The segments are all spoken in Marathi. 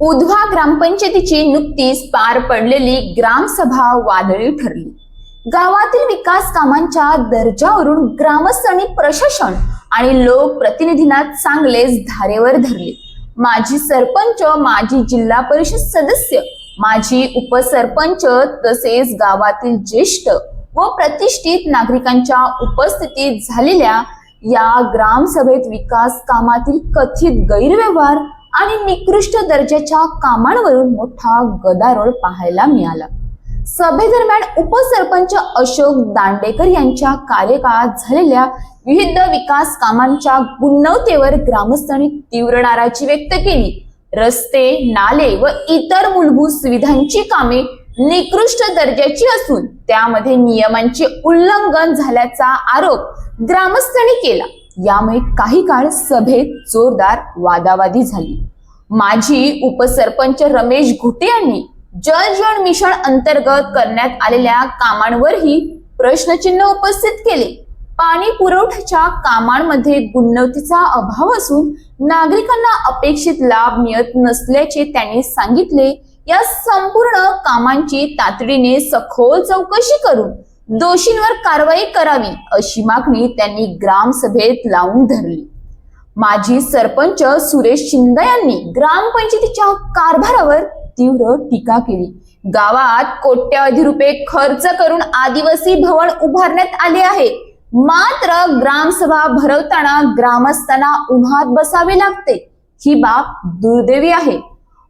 उधवा ग्रामपंचायतीची नुकतीच पार पडलेली ग्रामसभा वादळी ठरली. गावातील विकास कामांच्या दर्जावरून ग्रामस्थ आणि प्रशासन आणि लोकप्रतिनिधींना चांगलेच धारेवर धरले. माजी सरपंच माजी जिल्हा परिषद सदस्य माजी उपसरपंच तसेच गावातील ज्येष्ठ व प्रतिष्ठित नागरिकांच्या उपस्थितीत झालेल्या या ग्रामसभेत विकास कामातील कथित गैरव्यवहार आणि निकृष्ट दर्जाच्या कामांवरून मोठा गदारोळ पाहायला मिळाला. सभेदरम्यान उपसरपंच अशोक दांडेकर यांच्या कार्यकाळात झालेल्या विविध विकास कामांच्या गुणवत्तेवर ग्रामस्थांनी तीव्र नाराजी व्यक्त केली. रस्ते नाले व इतर मूलभूत सुविधांची कामे निकृष्ट दर्जाची असून त्यामध्ये नियमांचे उल्लंघन झाल्याचा आरोप ग्रामस्थांनी केला. यामुळे काही काळ सभेत जोरदार वादावादी झाली. माजी उपसरपंच रमेश घुटे यांनी जलजीवन मिशन अंतर्गत करण्यात आलेल्या कामांवरही प्रश्नचिन्ह उपस्थित केले. पाणी पुरवठ्याच्या कामांमध्ये गुणवत्तेचा अभाव असून नागरिकांना अपेक्षित लाभ मिळत नसल्याचे त्यांनी सांगितले. या संपूर्ण कामांची तातडीने सखोल चौकशी करून दोषींवर कारवाई करावी अशी मागणी त्यांनी ग्रामसभेत लावून धरली. माजी सरपंच सुरेश शिंदे यांनी ग्रामपंचायतीच्या कारभारावर तीव्र टीका केली. गावात कोट्यावधी रुपये खर्च करून आदिवासी भवन उभारण्यात आले आहे. मात्र ग्रामसभा भरवताना ग्रामस्थांना उन्हात बसावे लागते. ही बाब दुर्दैवी आहे.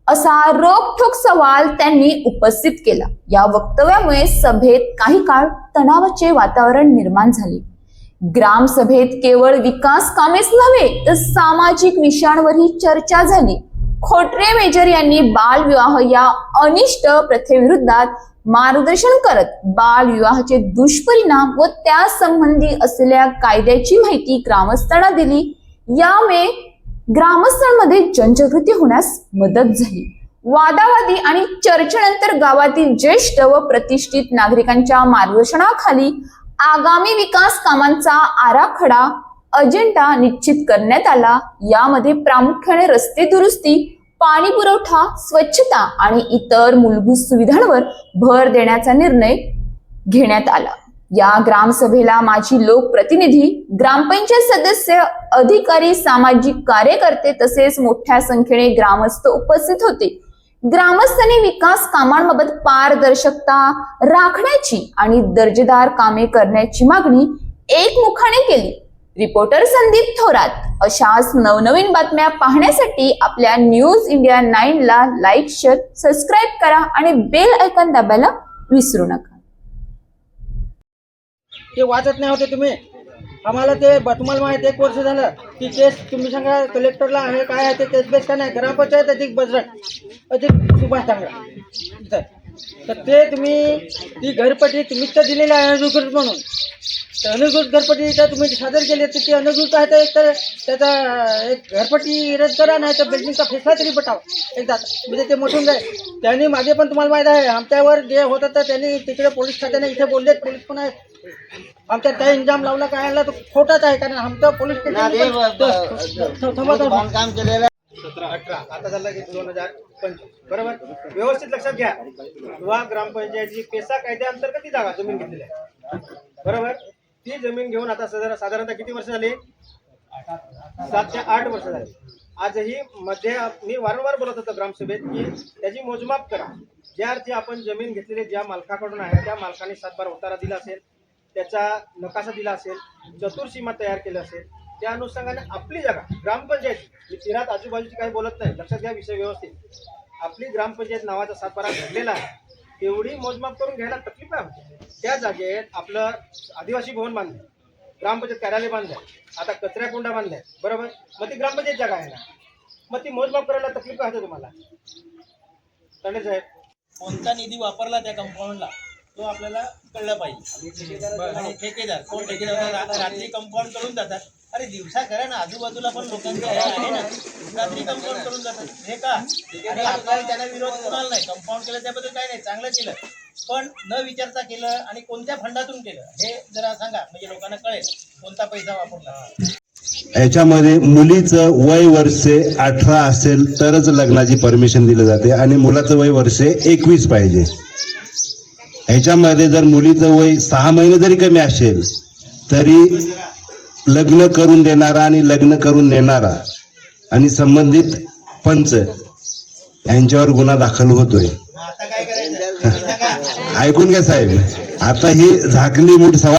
असा रोखोक सवाल त्यांनी उपस्थित केला. या वक्तव्यामुळे सभेत काही काळ तणावाचे वातावरण निर्माण झाले. ग्रामसभेत केवळ विकास कामेच नव्हे तर सामाजिक विषयांवरही चर्चा झाली. खोटरे मेजर यांनी बालविवाह या अनिष्ट प्रथेविरुद्धात मार्गदर्शन करत बालविवाहाचे दुष्परिणाम व त्या संबंधी असलेल्या कायद्याची माहिती ग्रामस्थांना दिली. यामुळे ग्रामस्थांमध्ये जनजागृती होण्यास मदत झाली. वादावादी आणि चर्चेनंतर गावातील ज्येष्ठ व प्रतिष्ठित नागरिकांच्या मार्गदर्शनाखाली आगामी विकास कामांचा आराखडा अजेंडा निश्चित करण्यात आला. यामध्ये प्रामुख्याने रस्ते दुरुस्ती पाणी पुरवठा स्वच्छता आणि इतर मूलभूत सुविधांवर भर देण्याचा निर्णय घेण्यात आला. या ग्रामसभेला माजी लोकप्रतिनिधी ग्रामपंचायत सदस्य अधिकारी सामाजिक कार्यकर्ते तसेच मोठ्या संख्येने ग्रामस्थ उपस्थित होते. ग्रामस्थांनी विकास कामांबाबत पारदर्शकता राखण्याची आणि दर्जेदार कामे करण्याची मागणी एकमुखाने केली. रिपोर्टर संदीप थोरात अशाच नवनवीन बातम्या पाहण्यासाठी आपल्या न्यूज इंडिया नाईन ला लाईक शेअर सबस्क्राईब करा आणि बेल ऐकन दाबायला विसरू नका. ते वाचत नाही होते तुम्ही. आम्हाला ते बतमाल तुम्हाला माहिती एक वर्ष झालं. की केस तुम्ही सांगा कलेक्टरला आहे काय आहे ते केस बेस का नाही? ग्रामपंचायत अधिक बजरंग अधिक सुभाष सांगा इथं. तर ते तुम्ही ती घरपट्टी तुम्हीच तर दिलेली आहे अनुकृत म्हणून. तर अनुकृत घरपट्टी तर तुम्ही सादर केली तर ती अनुकृत आहे तर एक तर त्याचा एक घरपट्टी रद्द करा नाही तर बिल्डिंगचा फेसला तरी पटाव. एकदा. म्हणजे ते मोठून जाईल. त्यांनी मागे पण तुम्हाला माहीत आहे आमच्यावर जे होतं तर त्यांनी तिकडे पोलीस खात्याने इथे बोलले पोलीस पण आहे. आमच्या त्या इंजाम लावला काय आणला तो खोटाच आहे कारण आमचं पोलीस. बांधकाम केलेलं सतरा अठरा आता झालं की दोन हजार पंचवीस. बरोबर? व्यवस्थित लक्षात घ्या. किंवा ग्रामपंचायतची पेसा कायद्याअंतर्गत ती जागा जमीन घेतलेली आहे. बरोबर? ती जमीन घेऊन आता साधारण साधारणतः किती वर्ष झाली? सात ते आठ वर्ष झाली. आजही मध्ये मी वारंवार बोलत होतो ग्रामसभेत की त्याची मोजमाप करा. ज्या अर्थी आपण जमीन घेतलेली ज्या मालकाकडून आहे त्या मालकाने सातबार उतारा दिला असेल त्याचा नकाशा दिला असेल चतुर्सीमा तयार केलं असेल त्या अनुषंगाने आपली जागा ग्रामपंचायत मी तिरात आजूबाजूची काही बोलत नाही लक्षात घ्या विषय व्यवस्थित. आपली ग्रामपंचायत नावाचा सातबारा घडलेला आहे. तेवढी मोजमाप करून घ्यायला तकलीफ आहे त्या जागेत आपलं आदिवासी भवन बांधलं. ग्रामपंचायत कार्यालय बांधलंय. आता कचऱ्या कुंडा बांधलाय. बरोबर? मग ती ग्रामपंचायत जागा आहे ना. मग ती मोजमाप करायला तकलीफ आहे तुम्हाला? तंडे साहेब. कोणता निधी वापरला त्या कंपाऊंडला तो आपल्याला कळलं पाहिजे. आणि ठेकेदार कोण ठेकेदार? रा- रात्री कंपाऊंड करून जातात. अरे दिवसा करा ना. आजूबाजूला पण लोकांचे हे आहे ना. रात्री कंपाऊंड करून जातात. हे का? आणि आपल्याला त्यांना विरोध कुणाला नाही? कंपाऊंड केलं त्याबद्दल काही नाही. चांगलं केलं. पण न विचारता केलं आणि कोणत्या फंडातून केलं हे जरा सांगा म्हणजे लोकांना कळेल कोणता पैसा वापरला. याच्यामध्ये मुलीचं वय वर्षे अठरा असेल तरच लग्नाची परमिशन दिली जाते आणि मुलाचं वय वर्षे एकवीस पाहिजे. ह्याच्यामध्ये जर मुलीचं वय सहा महिने जरी कमी असेल तरी लग्न करून देणारा आणि लग्न करून नेणारा आणि संबंधित पंच यांच्यावर गुन्हा दाखल होतोय. ऐकून घ्या साहेब. आता ही झाकली मूठ सवा